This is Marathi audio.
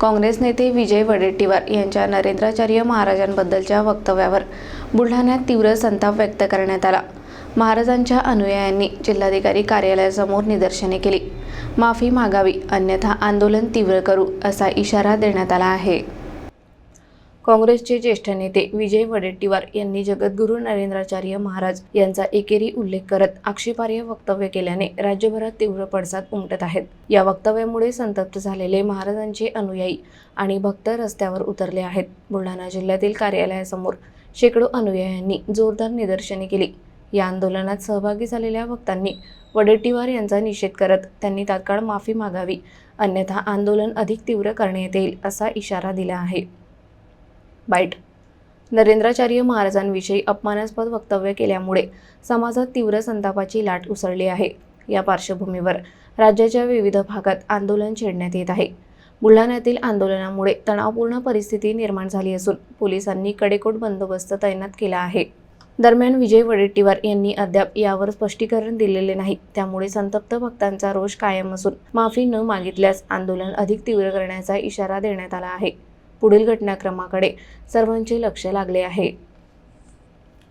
काँग्रेस नेते विजय वडेट्टीवार यांच्या नरेंद्राचार्य महाराजांबद्दलच्या वक्तव्यावर बुलढाण्यात तीव्र संताप व्यक्त करण्यात आला. महाराजांच्या अनुयायांनी जिल्हाधिकारी कार्यालयासमोर निदर्शने केली. माफी मागावी अन्यथा आंदोलन तीव्र करू असा इशारा देण्यात आला आहे. काँग्रेसचे ज्येष्ठ नेते विजय वडेट्टीवार यांनी जगद्गुरू नरेंद्राचार्य महाराज यांचा एकेरी उल्लेख करत आक्षेपार्ह वक्तव्य केल्याने राज्यभरात तीव्र पडसाद उमटत आहेत. या वक्तव्यामुळे संतप्त झालेले महाराजांचे अनुयायी आणि भक्त रस्त्यावर उतरले आहेत. बुलढाणा जिल्ह्यातील कार्यालयासमोर शेकडो अनुयायांनी जोरदार निदर्शने केली. या आंदोलनात सहभागी झालेल्या भक्तांनी वडेट्टीवार यांचा निषेध करत त्यांनी तात्काळ माफी मागावी अन्यथा आंदोलन अधिक तीव्र करण्यात येईल असा इशारा दिला आहे. बाईट. नरेंद्राचार्य महाराजांविषयी अपमानास्पद वक्तव्य केल्यामुळे समाजात तीव्र संतापाची लाट उसळली आहे. या पार्श्वभूमीवर राज्याच्या विविध भागात आंदोलन छेडण्यात येत आहे. बुलढाण्यातील आंदोलनामुळे तणावपूर्ण परिस्थिती निर्माण झाली असून पोलिसांनी कडेकोट बंदोबस्त तैनात केला आहे. दरम्यान विजय वडेट्टीवार यांनी अद्याप यावर स्पष्टीकरण दिलेले नाही. त्यामुळे संतप्त भक्तांचा रोष कायम असून माफी न मागितल्यास आंदोलन अधिक तीव्र करण्याचा इशारा देण्यात आला आहे. पुढील घटनाक्रमाकडे सर्वांचे लक्ष लागले आहे.